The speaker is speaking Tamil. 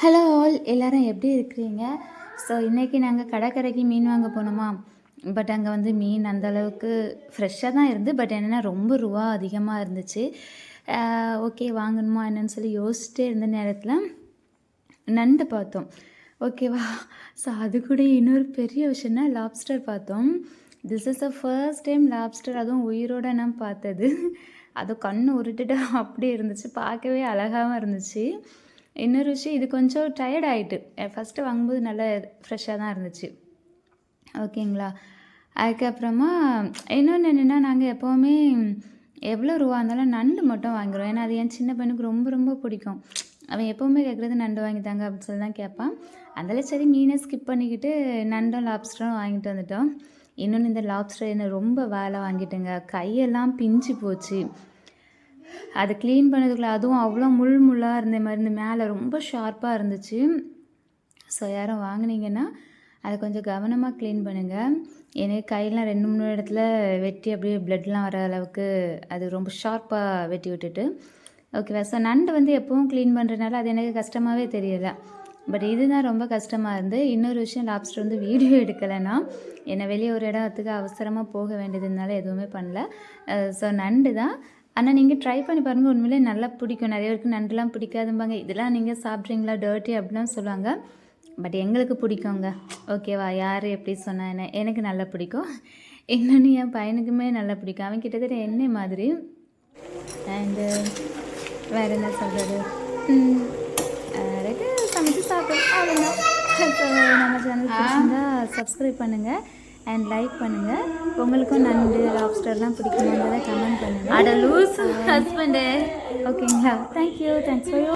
ஹலோ ஆல் எல்லோரும் எப்படி இருக்கிறீங்க? ஸோ இன்றைக்கி நாங்கள் கடற்கரைக்கு மீன் வாங்க போனோமா? பட் அங்கே வந்து மீன் அந்த அளவுக்கு ஃப்ரெஷ்ஷாக தான் இருந்து பட் என்னென்னா ரொம்ப ரூபா அதிகமாக இருந்துச்சு. ஓகே வாங்கணுமா என்னன்னு சொல்லி யோசிச்சுட்டே இருந்த நேரத்தில் நண்டு பார்த்தோம். ஓகேவா ஸோ அது கூட இன்னொரு பெரிய விஷயம்னா லாப்ஸ்டர் பார்த்தோம். This is the first time lobster அதுவும் உயிரோட நான் பார்த்தது. அது கண் உருட்டுட்டு அப்படியே இருந்துச்சு. பார்க்கவே அழகாகவும் இருந்துச்சு. இன்னொரு விஷயம் இது கொஞ்சம் டயர்ட் ஆகிட்டு ஃபஸ்ட்டு வாங்கும்போது நல்லா ஃப்ரெஷ்ஷாக தான் இருந்துச்சு. ஓகேங்களா அதுக்கப்புறமா இன்னொன்று என்னென்னா நாங்கள் எப்போவுமே எவ்வளோ ரூபா இருந்தாலும் நண்டு மட்டும் வாங்கிடுவோம். ஏன்னா அது என் சின்ன பையனுக்கு ரொம்ப ரொம்ப பிடிக்கும். அவன் எப்போவுமே கேட்குறது நண்டு வாங்கி தாங்க அப்படின்னு சொல்லி தான் கேட்பான். அதில் சரி மீனை ஸ்கிப் பண்ணிக்கிட்டு நண்டும் லாப்ஸ்டரும் வாங்கிட்டு வந்துட்டோம். இன்னொன்று இந்த லாப்ஸ்டர் என்ன ரொம்ப வேலை வாங்கிட்டுங்க. கையெல்லாம் பிஞ்சு போச்சு. அது க்ளீன் பண்ணதுக்குள்ள அதுவும் அவ்வளோ முள் முள்ளாக இருந்த மாதிரி இந்த மேலே ரொம்ப ஷார்ப்பாக இருந்துச்சு. ஸோ யாரும் வாங்கினீங்கன்னா அதை கொஞ்சம் கவனமாக க்ளீன் பண்ணுங்கள் எனக்கு கையெல்லாம் ரெண்டு மூணு இடத்துல வெட்டி அப்படியே ப்ளட்லாம் வர அளவுக்கு அது ரொம்ப ஷார்ப்பாக வெட்டி விட்டுட்டு. ஓகேவா ஸோ நண்டு வந்து எப்பவும் க்ளீன் பண்ணுறதுனால அது எனக்கு கஷ்டமாகவே தெரியலை. பட் இதுதான் ரொம்ப கஷ்டமாக இருந்து இன்னொரு விஷயம் லாப்ஸ்டர் வந்து வீடியோ எடுக்கலைன்னா என்னை வெளியே ஒரு இடத்துக்கு அவசரமாக போக வேண்டியதுனால எதுவுமே பண்ணல. ஸோ நண்டு தான். ஆனால் நீங்கள் ட்ரை பண்ணி பாருங்கள் உண்மையிலே நல்லா பிடிக்கும். நிறைய பேருக்கு நண்டுலாம் பிடிக்காதும்பாங்க. இதெல்லாம் நீங்கள் சாப்பிட்றீங்களா? டர்ட்டி அப்படிலாம் சொல்லுவாங்க. பட் எங்களுக்கு பிடிக்குங்க. ஓகேவா யார் எப்படி சொன்னால் என்ன? எனக்கு நல்லா பிடிக்கும். இன்னொன்று என் பையனுக்குமே நல்லா பிடிக்கும். அவன் கிட்டத்தட்ட என்ன மாதிரி. அண்டு வேறு என்ன சொல்கிறது சமைச்சு சாப்பிடும். அவ்வளோதான் நம்ம சேனல் சப்ஸ்கிரைப் பண்ணுங்கள் அண்ட் லைக் பண்ணுங்கள் உங்களுக்கும் நண்டு லாப்ஸ்டர்லாம் பிடிக்குமான்றதை கமெண்ட் பண்ணுங்கள் அட லூஸ் ஹஸ்பண்டே ஓகேங்களா தேங்க்யூ தேங்க்ஸ் ஃபார்